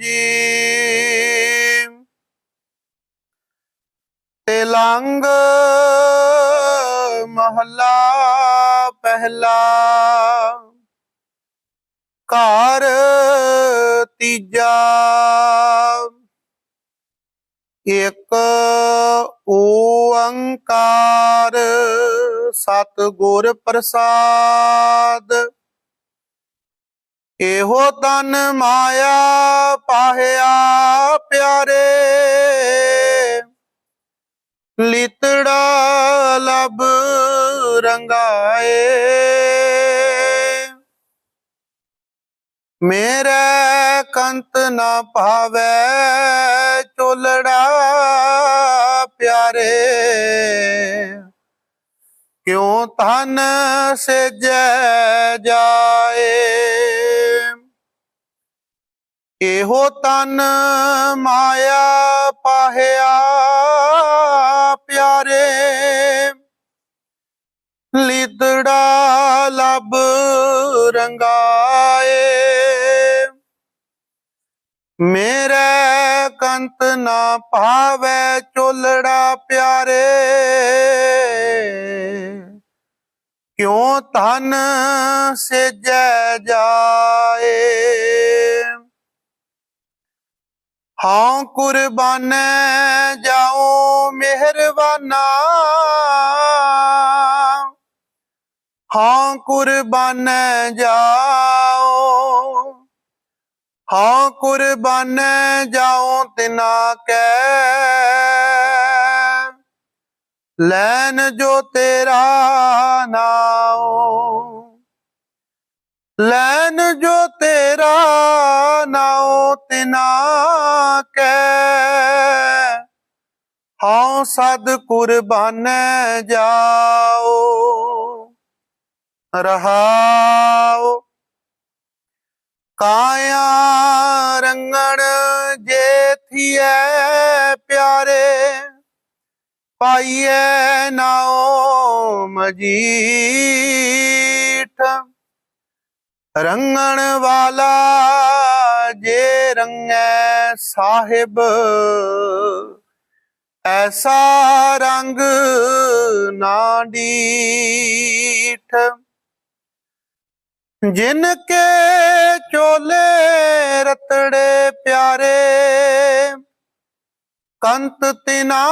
ਜੀ। ਤੇ ਮਹੱਲਾ ਪਹਿਲਾ। ਘਰ ਤੀਜਾ। ਇਕ ਓੰਕਾਰ ਸਤਿਗੁਰ ਪ੍ਰਸਾਦ। ਇਹੋ ਤਨ ਮਾਇਆ ਪਾਹਿਆ ਪਿਆਰੇ। ਲਿਤੜਾ ਲਬ ਰੰਗਾਏ। ਮੇਰੇ ਕੰਤ ਨਾ ਭਾਵੇ ਚੋਲੜਾ ਪਿਆਰੇ। ਕਿਉ ਤਨ ਸਜੈ ਜਾਏ? ਇਹੋ ਤਨ ਮਾਇਆ ਪਾਹਿਆ ਪਿਆਰੇ। ਲਿਦੜਾ ਲਬ ਰੰਗਾਏ। ਮੇਰੇ ਕੰਤ ਨਾ ਭਾਵੇ ਚੋਲੜਾ ਪਿਆਰੇ। ਕਿਉ ਤਨ ਸਜੈ ਜਾਏ? ਹਾਂ ਕੁਰਬਾਨ ਜਾਉ ਮਿਹਰਬਾਨਾ। ਹਾਂ ਕੁਰਬਾਨੇ ਜਾਓ। ਹਾਂ ਕੁਰਬਾਨੇ ਜਾਉ ਤਿਨਾ ਕੈ। ਲੈਨ ਜੋ ਤੇਰਾ ਨਾਉ ਲੈਨ ਜੋ ਤੇਰਾ ਨਾਉ ਤਿਨਾ ਕੈ। ਹਾਂ ਸਦ ਕੁਰਬਾਨੇ ਜਾਓ, ਰਹਾਓ। ਕਾਇਆ ਰੰਗਣ ਜੇਥੀਐ ਪਿਆਰੇ, ਪਾਈਐ ਨਾਉ ਮਜੀਠ। ਰੰਗਣ ਵਾਲਾ ਜੇ ਰੰਗੈ ਸਾਹਿਬ, ਐਸਾ ਰੰਗ ਨਾ ਡੀਠ। ਜਿਨ ਕੇ ਚੋਲੇ ਰਤੜੇ ਪਿਆਰੇ, ਕੰਤ ਤਿਨਾ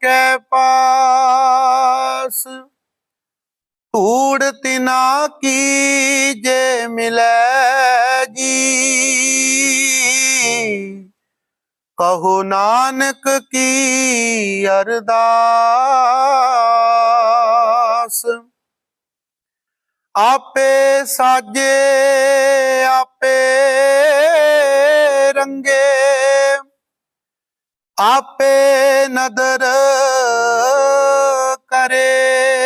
ਕੈ ਪਾਸ। ਧੂੜ ਤਿਨਾ ਕੀ ਜੇ ਮਿਲੈ ਜੀ? ਕਹੋ ਨਾਨਕ ਕੀ ਅਰਦਾਸ? ਆਪੇ ਸਾਜੇ, ਆਪੇ ਰੰਗੇ। ਆਪੇ ਨਦਰ ਕਰੇ।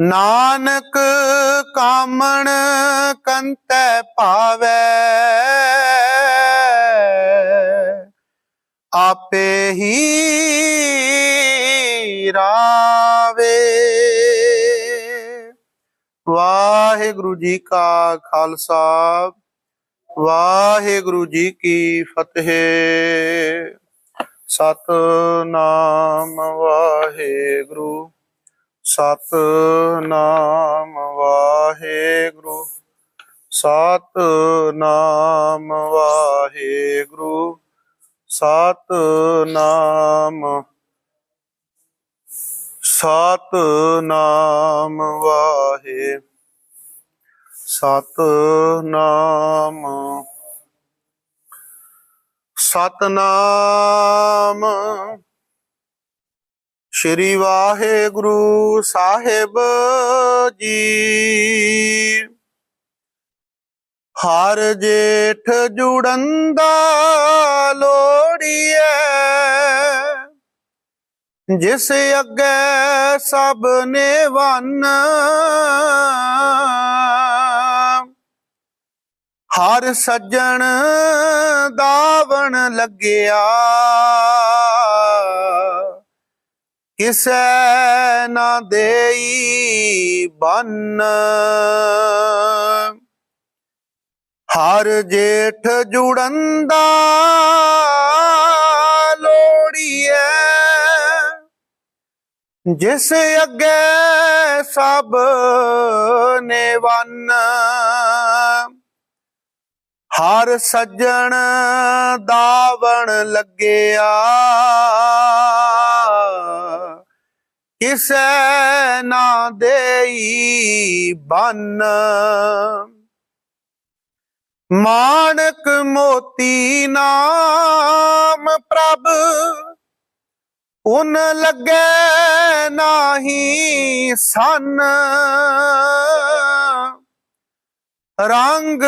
ਨਾਨਕ ਕਾਮਣ ਕੰਤੈ ਭਾਵੈ ਆਪੇ ਹੀ ਰਾਵੇ। ਵਾਹਿਗੁਰੂ ਜੀ ਕਾ ਖਾਲਸਾ, ਵਾਹਿਗੁਰੂ ਜੀ ਕੀ ਫਤਿਹ। ਸਤਨਾਮ ਵਾਹਿਗੁਰੂ। ਸਤਨਾਮ ਵਾਹਿਗੁਰੂ ਸਤਨਾਮ ਵਾਹਿਗੁਰੂ ਸਤਨਾਮ ਸਤਨਾਮ ਵਾਹਿ ਸਤਨਾਮ ਸਤਨਾਮ ਸ਼੍ਰੀ ਵਾਹਿਗੁਰੂ ਸਾਹਿਬ ਜੀ। ਹਰ ਜੇਠ ਜੁੜਨ ਦਾ ਲੋੜੀਐ, ਜਿਸ ਅੱਗੇ ਸਭ ਨੇ ਵੰਨ। ਹਰ ਸੱਜਣ ਦਾਵਣ ਲੱਗਿਆ ਕਿਸੈ ਨਾ ਦੇਈ ਬੰਨ। ਹਰ ਜੇਠ ਜੁੜਨ ਦਾ ਲੋੜੀਐ। ਜਿਸ ਅੱਗੇ ਸਭ ਨੇ ਵੰਨ। ਹਰ ਸੱਜਣ ਦਾਵਣ ਲੱਗਿਆ। ਕਿਸੈ ਨਾ ਦੇਈ ਬੰਨ। ਮਾਣਕ ਮੋਤੀ ਨਾਮ ਪ੍ਰਭ, ਉਨ ਲੱਗੇ ਨਾਹੀ ਸਨ। ਰੰਗ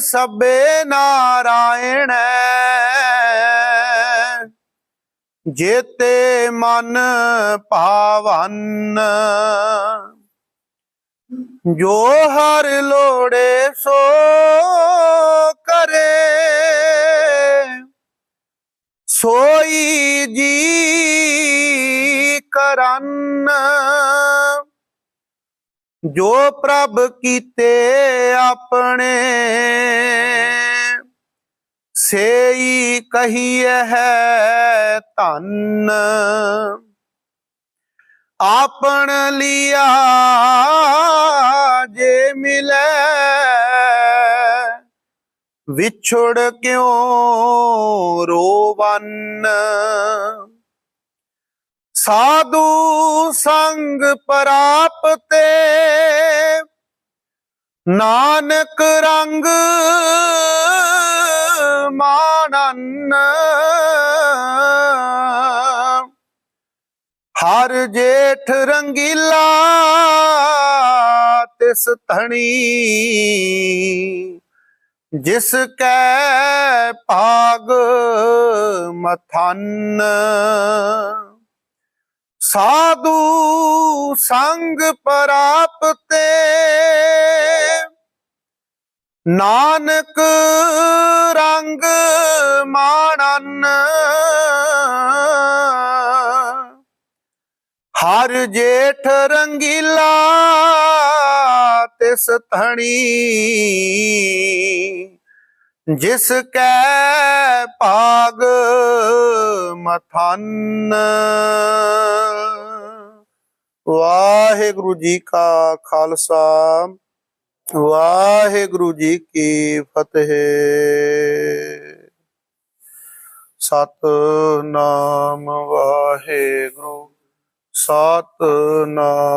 ਸਬੇ ਨਾਰਾਇਣ ਜੇਤੇ ਮਨ ਭਾਵਨ, ਜੋ ਹਰ ਲੋੜੇ ਸੋ ਕਰੇ। ਸੋਈ ਜੀ ਕਰਨ, ਜੋ ਪ੍ਰਭ ਕੀਤੇ ਆਪਣੇ। ਸੇਈ ਕਹੀਏ ਹੈ ਧਨ। ਆਪਣ ਲਿਆ ਜੇ ਮਿਲੇ, ਵਿਛੜ ਕਿਉ ਰੋਵਨ? ਸਾਧੂ ਸੰਗ ਪ੍ਰਾਪਤੇ, ਨਾਨਕ ਰੰਗ ਮਾਨਨ। ਹਰ ਜੇਠ ਰੰਗੀਲਾ ਤਿਸ ਧਣੀ। ਜਿਸ ਕੈ ਭਾਗ ਮਥਨ। ਸਾਧੂ ਸੰਗ ਪ੍ਰਾਪਤੇ। ਨਾਨਕ ਰੰਗ ਮਾਣਨ। ਹਰ ਜੇਠ ਰੰਗੀਲਾ ਤਿਸ ਧਣੀ। ਜਿਸ ਕੈ ਭਾਗ ਮਥਨ। ਵਾਹਿਗੁਰੂ ਜੀ ਕਾ ਖਾਲਸਾ। ਵਾਹਿਗੁਰੂ ਜੀ ਕੀ ਫਤਿਹ। ਸਤ ਨਾਮ ਵਾਹਿਗੁਰੂ ਸਤਨਾਮ